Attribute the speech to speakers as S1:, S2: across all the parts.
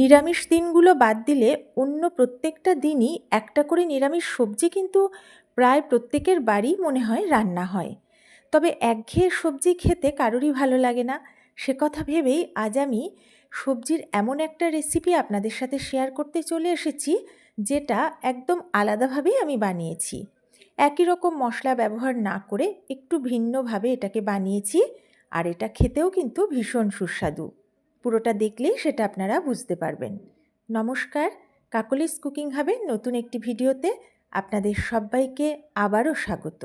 S1: নিরামিষ দিনগুলো বাদ দিলে অন্য প্রত্যেকটা দিনই একটা করে নিরামিষ সবজি কিন্তু প্রায় প্রত্যেকের বাড়ি মনে হয় রান্না হয়। তবে একঘেয়ে সবজি খেতে কারোরই ভালো লাগে না। সে কথা ভেবেই আজ আমি সবজির এমন একটা রেসিপি আপনাদের সাথে শেয়ার করতে চলে এসেছি, যেটা একদম আলাদাভাবেই আমি বানিয়েছি। একই রকম মশলা ব্যবহার না করে একটু ভিন্নভাবে এটাকে বানিয়েছি, আর এটা খেতেও কিন্তু ভীষণ সুস্বাদু। পুরোটা দেখলেই সেটা আপনারা বুঝতে পারবেন। নমস্কার, কাকলিস কুকিং হবে নতুন একটি ভিডিওতে আপনাদের সবাইকে আবারও স্বাগত।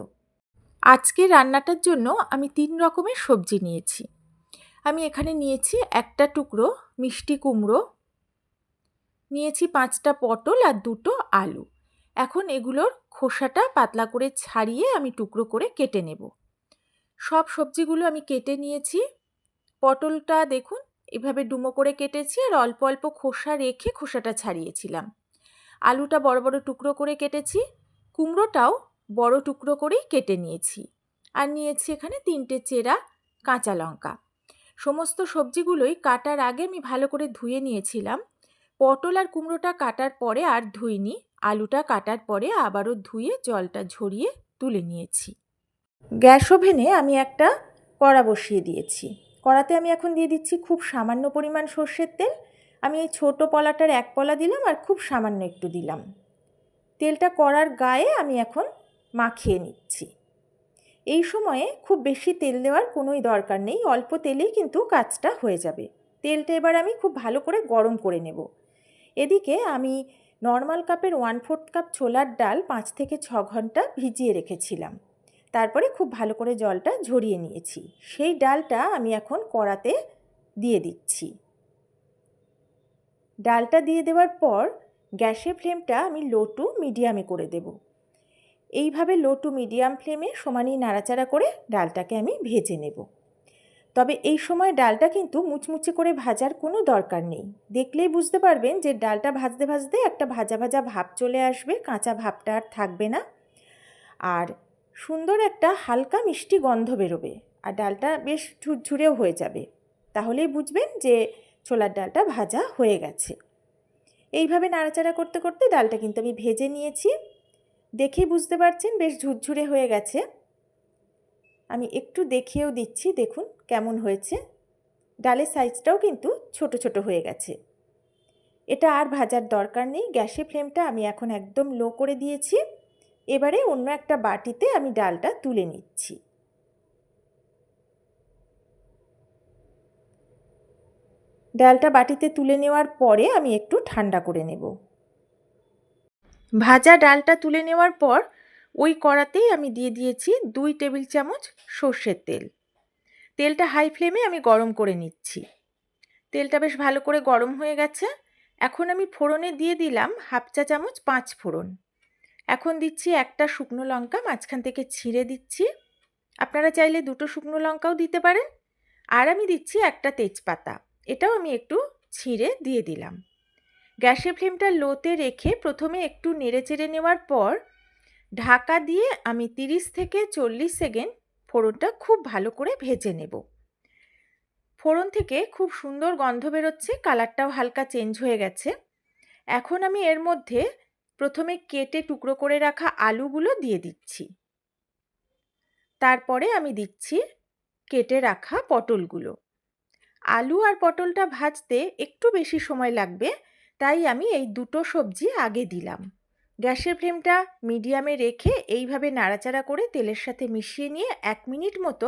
S1: আজকে রান্নাটার জন্য আমি তিন রকমের সবজি নিয়েছি। আমি এখানে নিয়েছি একটা টুকরো মিষ্টি কুমড়ো, নিয়েছি পাঁচটা পটল আর দুটো আলু। এখন এগুলোর খোসাটা পাতলা করে ছাড়িয়ে আমি টুকরো করে কেটে নেব। সব সবজিগুলো আমি কেটে নিয়েছি। পটলটা দেখুন এভাবে ডুমো করে কেটেছি আর অল্প অল্প খোসা রেখে খোসাটা ছাড়িয়েছিলাম। আলুটা বড় বড় টুকরো করে কেটেছি, কুমড়োটাও বড় টুকরো করেই কেটে নিয়েছি। আর নিয়েছি এখানে তিনটে চেরা কাঁচা লঙ্কা। সমস্ত সবজিগুলোই কাটার আগে আমি ভালো করে ধুয়ে নিয়েছিলাম। পটল আর কুমড়োটা কাটার পরে আর ধুইনি, আলুটা কাটার পরে আবারও ধুয়ে জলটা ঝরিয়ে তুলে নিয়েছি। গ্যাস ওভেনে আমি একটা কড়া বসিয়ে দিয়েছি। কড়াতে আমি এখন দিয়ে দিচ্ছি খুব সামান্য পরিমাণ সর্ষের তেল। আমি এই ছোটো পলাটার এক পলা দিলাম আর খুব সামান্য একটু দিলাম। তেলটা কড়ার গায়ে আমি এখন মাখিয়ে নিচ্ছি। এই সময়ে খুব বেশি তেল দেওয়ার কোনোই দরকার নেই, অল্প তেলেই কিন্তু কাজটা হয়ে যাবে। তেলটা এবার আমি খুব ভালো করে গরম করে নেব। এদিকে আমি নর্মাল কাপের ওয়ান ফোর্থ কাপ ছোলার ডাল পাঁচ থেকে ছ ঘণ্টা ভিজিয়ে রেখেছিলাম। তারপরে খুব ভালো করে জলটা ঝরিয়ে নিয়েছি। সেই ডালটা আমি এখন কড়াতে দিয়ে দিচ্ছি। ডালটা দিয়ে দেওয়ার পর গ্যাসের ফ্লেমটা আমি লো টু মিডিয়ামে করে দেব। এইভাবে লো টু মিডিয়াম ফ্লেমে সমানই নাড়াচাড়া করে ডালটাকে আমি ভেজে নেব। তবে এই সময় ডালটা কিন্তু মুচমুচে করে ভাজার কোনো দরকার নেই। দেখলেই বুঝতে পারবেন যে ডালটা ভাজতে ভাজতে একটা ভাজা ভাজা ভাব চলে আসবে, কাঁচা ভাবটা আর থাকবে না। আর সুন্দর একটা হালকা মিষ্টি গন্ধ বেরোবে আর ডালটা বেশ ঝুরঝুরেও হয়ে যাবে। তাহলেই বুঝবেন যে ছোলার ডালটা ভাজা হয়ে গেছে। এইভাবে নাড়াচাড়া করতে করতে ডালটা কিন্তু আমি ভেজে নিয়েছি। দেখেই বুঝতে পারছেন বেশ ঝুরঝুরে হয়ে গেছে। আমি একটু দেখিয়েও দিচ্ছি, দেখুন কেমন হয়েছে। ডালের সাইজটাও কিন্তু ছোট ছোট হয়ে গেছে। এটা আর ভাজার দরকার নেই, গ্যাসের ফ্লেমটা আমি এখন একদম লো করে দিয়েছি। এবারে অন্য একটা বাটিতে আমি ডালটা তুলে নিচ্ছি। ডালটা বাটিতে তুলে নেওয়ার পরে আমি একটু ঠান্ডা করে নেব। ভাজা ডালটা তুলে নেওয়ার পর ওই কড়াতেই আমি দিয়ে দিয়েছি দুই টেবিল চামচ সর্ষের তেল। তেলটা হাই ফ্লেমে আমি গরম করে নিচ্ছি। তেলটা বেশ ভালো করে গরম হয়ে গেছে। এখন আমি ফোড়নে দিয়ে দিলাম হাফ চা চামচ পাঁচ ফোড়ন। এখন দিচ্ছি একটা শুকনো লঙ্কা, মাঝখান থেকে ছিঁড়ে দিচ্ছি। আপনারা চাইলে দুটো শুকনো লঙ্কাও দিতে পারেন। আর আমি দিচ্ছি একটা তেজপাতা। এটাও আমি একটু ছিঁড়ে দিয়ে দিলাম। গ্যাসের ফ্লেমটা লোতে রেখে প্রথমে একটু নেড়ে চেড়ে নেওয়ার পর ঢাকা দিয়ে আমি তিরিশ থেকে চল্লিশ সেকেন্ড ফোড়নটা খুব ভালো করে ভেজে নেব। ফোড়ন থেকে খুব সুন্দর গন্ধ বেরোচ্ছে, কালারটাও হালকা চেঞ্জ হয়ে গেছে। এখন আমি এর মধ্যে প্রথমে কেটে টুকরো করে রাখা আলুগুলো দিয়ে দিচ্ছি। তারপরে আমি দিচ্ছি কেটে রাখা পটলগুলো। আলু আর পটলটা ভাজতে একটু বেশি সময় লাগবে, তাই আমি এই দুটো সবজি আগে দিলাম। গ্যাসের ফ্লেমটা মিডিয়ামে রেখে এইভাবে নাড়াচাড়া করে তেলের সাথে মিশিয়ে নিয়ে এক মিনিট মতো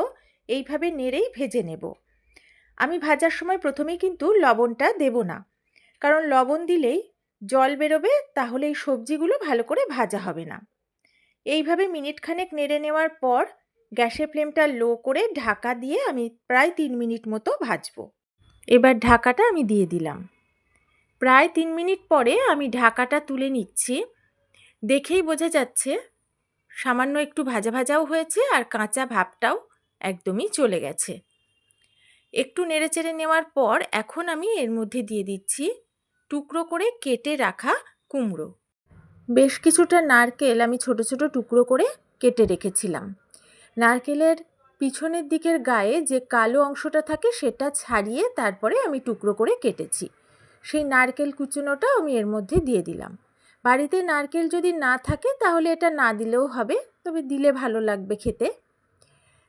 S1: এইভাবে নেড়েই ভেজে নেব। আমি ভাজার সময় প্রথমেই কিন্তু লবণটা দেব না, কারণ লবণ দিলেই জল বেরোবে, তাহলে এই সবজিগুলো ভালো করে ভাজা হবে না। এইভাবে মিনিট খানেক নেড়ে নেওয়ার পর গ্যাসের ফ্লেমটা লো করে ঢাকা দিয়ে আমি প্রায় তিন মিনিট মতো ভাজবো। এবার ঢাকাটা আমি দিয়ে দিলাম। প্রায় তিন মিনিট পরে আমি ঢাকাটা তুলে নিচ্ছি। দেখেই বোঝা যাচ্ছে সামান্য একটু ভাজা ভাজাও হয়েছে আর কাঁচা ভাবটাও একদমই চলে গেছে। একটু নেড়েচেড়ে নেওয়ার পর এখন আমি এর মধ্যে দিয়ে দিচ্ছি টুকরো করে কেটে রাখা কুমড়ো। বেশ কিছুটা নারকেল আমি ছোট ছোট টুকরো করে কেটে রেখেছিলাম। নারকেলের পিছনের দিকের গায়ে যে কালো অংশটা থাকে সেটা ছাড়িয়ে তারপরে আমি টুকরো করে কেটেছি। সেই নারকেল কুচুনোটা আমি এর মধ্যে দিয়ে দিলাম। বাড়িতে নারকেল যদি না থাকে তাহলে এটা না দিলেও হবে, তবে দিলে ভালো লাগবে খেতে।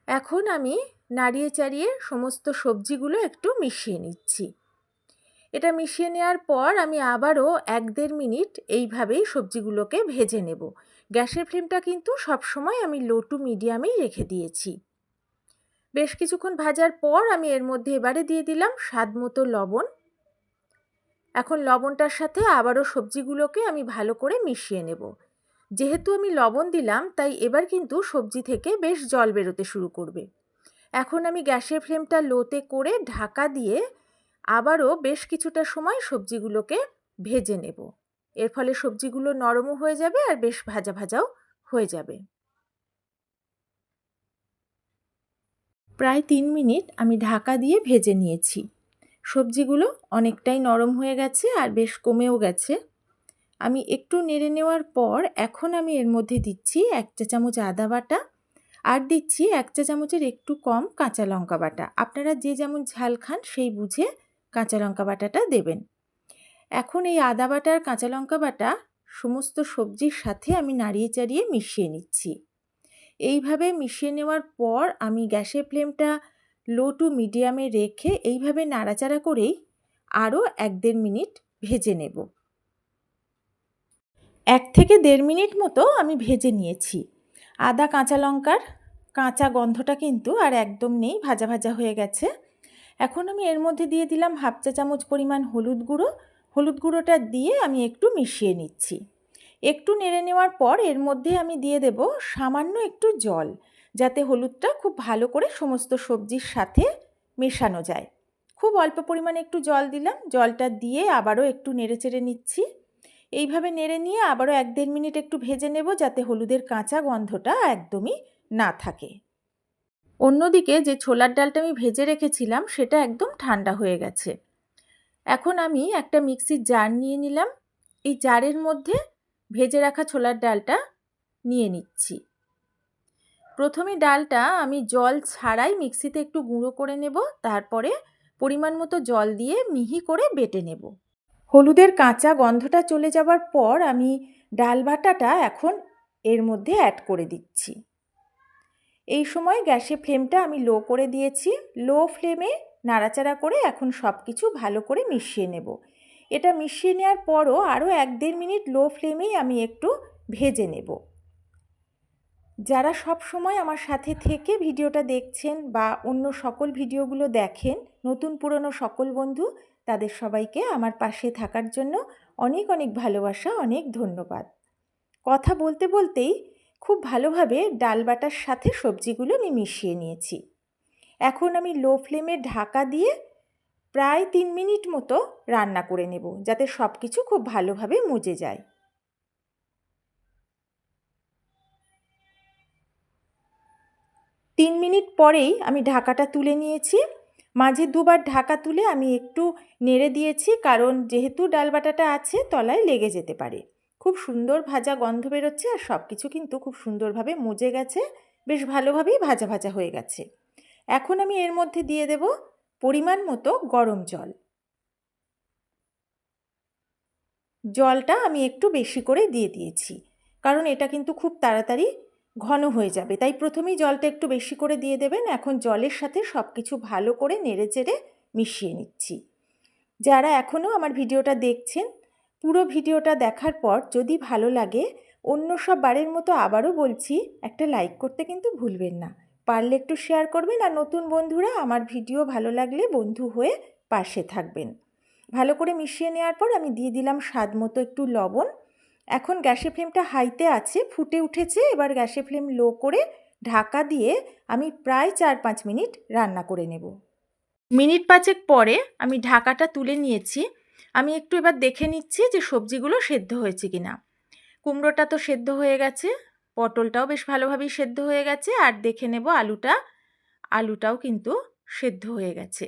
S1: এখন আমি নাড়িয়ে চাড়িয়ে সমস্ত সবজিগুলো একটু মিশিয়ে নিচ্ছি। এটা মিশিয়ে নেওয়ার পর আমি আবারও এক দেড় মিনিট এইভাবেই সবজিগুলোকে ভেজে নেব। গ্যাসের ফ্লেমটা কিন্তু সবসময় আমি লো টু মিডিয়ামেই রেখে দিয়েছি। বেশ কিছুক্ষণ ভাজার পর আমি এর মধ্যে এবারে দিয়ে দিলাম স্বাদ মতো লবণ। এখন লবণটার সাথে আবারও সবজিগুলোকে আমি ভালো করে মিশিয়ে নেব। যেহেতু আমি লবণ দিলাম, তাই এবার কিন্তু সবজি থেকে বেশ জল বেরোতে শুরু করবে। এখন আমি গ্যাসের ফ্লেমটা লোতে করে ঢাকা দিয়ে আবারও বেশ কিছুটা সময় সবজিগুলোকে ভেজে নেব। এর ফলে সবজিগুলো নরমও হয়ে যাবে আর বেশ ভাজা ভাজাও হয়ে যাবে। প্রায় তিন মিনিট আমি ঢাকা দিয়ে ভেজে নিয়েছি। সবজিগুলো অনেকটাই নরম হয়ে গেছে আর বেশ কমেও গেছে। আমি একটু নেড়ে নেওয়ার পর এখন আমি এর মধ্যে দিচ্ছি এক চা চামচ আদা বাটা আর দিচ্ছি এক চা চামচের একটু কম কাঁচা লঙ্কা বাটা। আপনারা যে যেমন ঝাল খান সেই বুঝে কাঁচা লঙ্কা বাটাটা দেবেন। এখন এই আদা বাটা আর কাঁচা লঙ্কা বাটা সমস্ত সবজির সাথে আমি নাড়িয়ে চাড়িয়ে মিশিয়ে নিচ্ছি। এইভাবে মিশিয়ে নেওয়ার পর আমি গ্যাসের ফ্লেমটা লো টু মিডিয়ামে রেখে এইভাবে নাড়াচাড়া করেই আরও এক দেড় মিনিট ভেজে নেব। এক থেকে দেড় মিনিট মতো আমি ভেজে নিয়েছি। আদা, কাঁচা লঙ্কার কাঁচা গন্ধটা কিন্তু আর একদম নেই, ভাজা ভাজা হয়ে গেছে। এখন আমি এর মধ্যে দিয়ে দিলাম হাফ চা চামচ পরিমাণ হলুদ গুঁড়ো। হলুদ গুঁড়োটা দিয়ে আমি একটু মিশিয়ে নিচ্ছি। একটু নেড়ে নেওয়ার পর এর মধ্যে আমি দিয়ে দেব সামান্য একটু জল, যাতে হলুদটা খুব ভালো করে সমস্ত সবজির সাথে মেশানো যায়। খুব অল্প পরিমাণে একটু জল দিলাম, জলটা দিয়ে আবারও একটু নেড়ে চেড়ে নিচ্ছি। এইভাবে নেড়ে নিয়ে আবারও এক দেড় মিনিট একটু ভেজে নেব, যাতে হলুদের কাঁচা গন্ধটা একদমই না থাকে। অন্যদিকে যে ছোলার ডালটা আমি ভেজে রেখেছিলাম, সেটা একদম ঠান্ডা হয়ে গেছে। এখন আমি একটা মিক্সির জার নিয়ে নিলাম। এই জারের মধ্যে ভেজে রাখা ছোলার ডালটা নিয়ে নিচ্ছি। প্রথমে ডালটা আমি জল ছাড়াই মিক্সিতে একটু গুঁড়ো করে নেব, তারপরে পরিমাণ মতো জল দিয়ে মিহি করে বেটে নেব। হলুদের কাঁচা গন্ধটা চলে যাবার পর আমি ডাল বাটাটা এখন এর মধ্যে অ্যাড করে দিচ্ছি। এই সময় গ্যাসে ফ্লেমটা আমি লো করে দিয়েছি। লো ফ্লেমে নাড়াচাড়া করে এখন সব কিছু ভালো করে মিশিয়ে নেব। এটা মিশিয়ে নেওয়ার পরও আরও এক দেড় মিনিট লো ফ্লেমেই আমি একটু ভেজে নেব। যারা সব সময় আমার সাথে থেকে ভিডিওটা দেখছেন বা অন্য সকল ভিডিওগুলো দেখেন, নতুন পুরনো সকল বন্ধু, তাদের সবাইকে আমার পাশে থাকার জন্য অনেক অনেক ভালোবাসা, অনেক ধন্যবাদ। কথা বলতে বলতেই খুব ভালোভাবে ডাল বাটার সাথে সবজিগুলো আমি মিশিয়ে নিয়েছি। এখন আমি লো ফ্লেমে ঢাকা দিয়ে প্রায় তিন মিনিট মতো রান্না করে নেব, যাতে সব কিছু খুব ভালোভাবে মুজে যায়। তিন মিনিট পরেই আমি ঢাকাটা তুলে নিয়েছি। মাঝে দুবার ঢাকা তুলে আমি একটু নেড়ে দিয়েছি, কারণ যেহেতু ডাল বাটাটা আছে, তলায় লেগে যেতে পারে। খুব সুন্দর ভাজা গন্ধ বেরোচ্ছে আর সব কিছু কিন্তু খুব সুন্দরভাবে মজে গেছে, বেশ ভালোভাবেই ভাজা ভাজা হয়ে গেছে। এখন আমি এর মধ্যে দিয়ে দেব পরিমাণ মতো গরম জল। জলটা আমি একটু বেশি করে দিয়ে দিয়েছি, কারণ এটা কিন্তু খুব তাড়াতাড়ি ঘন হয়ে যাবে। তাই প্রথমেই জলটা একটু বেশি করে দিয়ে দেবেন। এখন জলের সাথে সব কিছু ভালো করে নেড়ে চেড়ে মিশিয়ে নিচ্ছি। যারা এখনও আমার ভিডিওটা দেখছেন পুরো ভিডিওটা দেখার পর যদি ভালো লাগে, অন্য সব বারের মতো আবারও বলছি, একটা লাইক করতে কিন্তু ভুলবেন না। পারলে একটু শেয়ার করবেন আর নতুন বন্ধুরা আমার ভিডিও ভালো লাগলে বন্ধু হয়ে পাশে থাকবেন। ভালো করে মিশিয়ে নেওয়ার পর আমি দিয়ে দিলাম স্বাদ মতো একটু লবণ। এখন গ্যাসের ফ্লেমটা হাইতে আছে, ফুটে উঠেছে, এবার গ্যাসের ফ্লেম লো করে ঢাকা দিয়ে আমি প্রায় চার পাঁচ মিনিট রান্না করে নেব। মিনিট পাঁচেক পরে আমি ঢাকাটা তুলে নিয়েছি। আমি একটু এবার দেখে নিচ্ছি যে সবজিগুলো সেদ্ধ হয়েছে কি না কুমড়োটা তো সেদ্ধ হয়ে গেছে, পটলটাও বেশ ভালোভাবেই সেদ্ধ হয়ে গেছে, আর দেখে নেব আলুটা, আলুটাও কিন্তু সেদ্ধ হয়ে গেছে।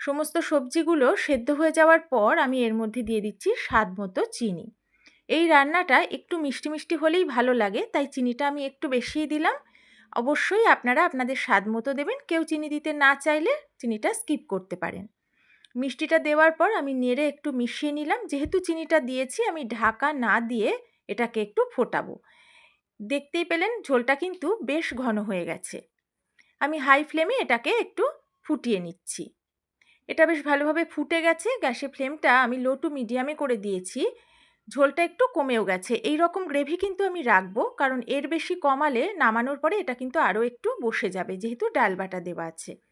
S1: সমস্ত সবজিগুলো সেদ্ধ হয়ে যাওয়ার পর আমি এর মধ্যে দিয়ে দিচ্ছি স্বাদ মতো চিনি। এই রান্নাটা একটু মিষ্টি মিষ্টি হলেই ভালো লাগে, তাই চিনিটা আমি একটু বেশিই দিলাম। অবশ্যই আপনারা আপনাদের স্বাদ মতো দেবেন, কেউ চিনি দিতে না চাইলে চিনিটা স্কিপ করতে পারেন। মিষ্টিটা দেওয়ার পর আমি নেড়ে একটু মিশিয়ে নিলাম। যেহেতু চিনিটা দিয়েছি, আমি ঢাকা না দিয়ে এটাকে একটু ফোটাবো। দেখতেই পেলেন ঝোলটা কিন্তু বেশ ঘন হয়ে গেছে। আমি হাই ফ্লেমে এটাকে একটু ফুটিয়ে নিচ্ছি। এটা বেশ ভালোভাবে ফুটে গেছে। গ্যাসের ফ্লেমটা আমি লো টু মিডিয়ামে করে দিয়েছি। ঝোলটা একটু কমেও গেছে। এই রকম গ্রেভি কিন্তু আমি রাখব, কারণ এর বেশি কমালে নামানোর পরে এটা কিন্তু আরও একটু বসে যাবে, যেহেতু ডাল বাটা দেওয়া আছে।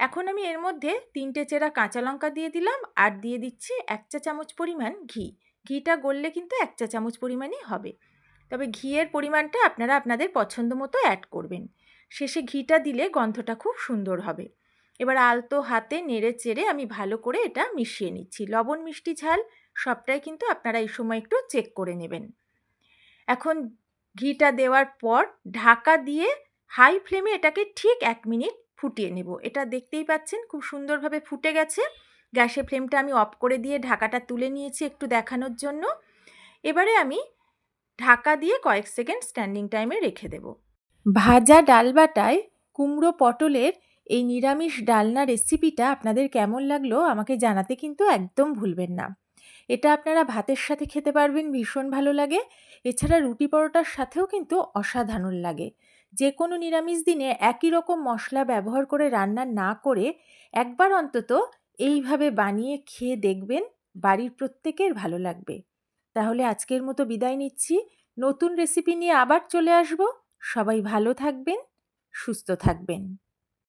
S1: এখন আমি এর মধ্যে তিনটে চেরা কাঁচা লঙ্কা দিয়ে দিলাম আর দিয়ে দিচ্ছি এক চা চামচ পরিমাণ ঘি। ঘিটা গললে কিন্তু এক চা চামচ পরিমাণই হবে। তবে ঘিয়ের পরিমাণটা আপনারা আপনাদের পছন্দ মতো অ্যাড করবেন। শেষে ঘিটা দিলে গন্ধটা খুব সুন্দর হবে। এবার আলতো হাতে নেড়ে চেড়ে আমি ভালো করে এটা মিশিয়ে নিচ্ছি। লবণ, মিষ্টি, ঝাল সবটাই কিন্তু আপনারা এই সময় একটু চেক করে নেবেন। এখন ঘিটা দেওয়ার পর ঢাকা দিয়ে হাই ফ্লেমে এটাকে ঠিক এক মিনিট ফুটিয়ে নেব। এটা দেখতেই পাচ্ছেন খুব সুন্দরভাবে ফুটে গেছে। গ্যাসের ফ্লেমটা আমি অফ করে দিয়ে ঢাকাটা তুলে নিয়েছি একটু দেখানোর জন্য। এবারে আমি ঢাকা দিয়ে কয়েক সেকেন্ড স্ট্যান্ডিং টাইমে রেখে দেব। ভাজা ডাল বাটায় কুমড়ো পটলের এই নিরামিষ ডালনা রেসিপিটা আপনাদের কেমন লাগল আমাকে জানাতে কিন্তু একদম ভুলবেন না। এটা আপনারা ভাতের সাথে খেতে পারবেন, ভীষণ ভালো লাগে। এছাড়া রুটি পরোটার সাথেও কিন্তু অসাধারণ লাগে। যে কোনো নিরামিষ দিনে একই রকম মশলা ব্যবহার করে রান্না না করে একবার অন্তত এইভাবে বানিয়ে খেয়ে দেখবেন বাড়ির প্রত্যেকের ভালো লাগবে। তাহলে আজকের মতো বিদায় নিচ্ছি। নতুন রেসিপি নিয়ে আবার চলে আসব। সবাই ভালো থাকবেন, সুস্থ থাকবেন।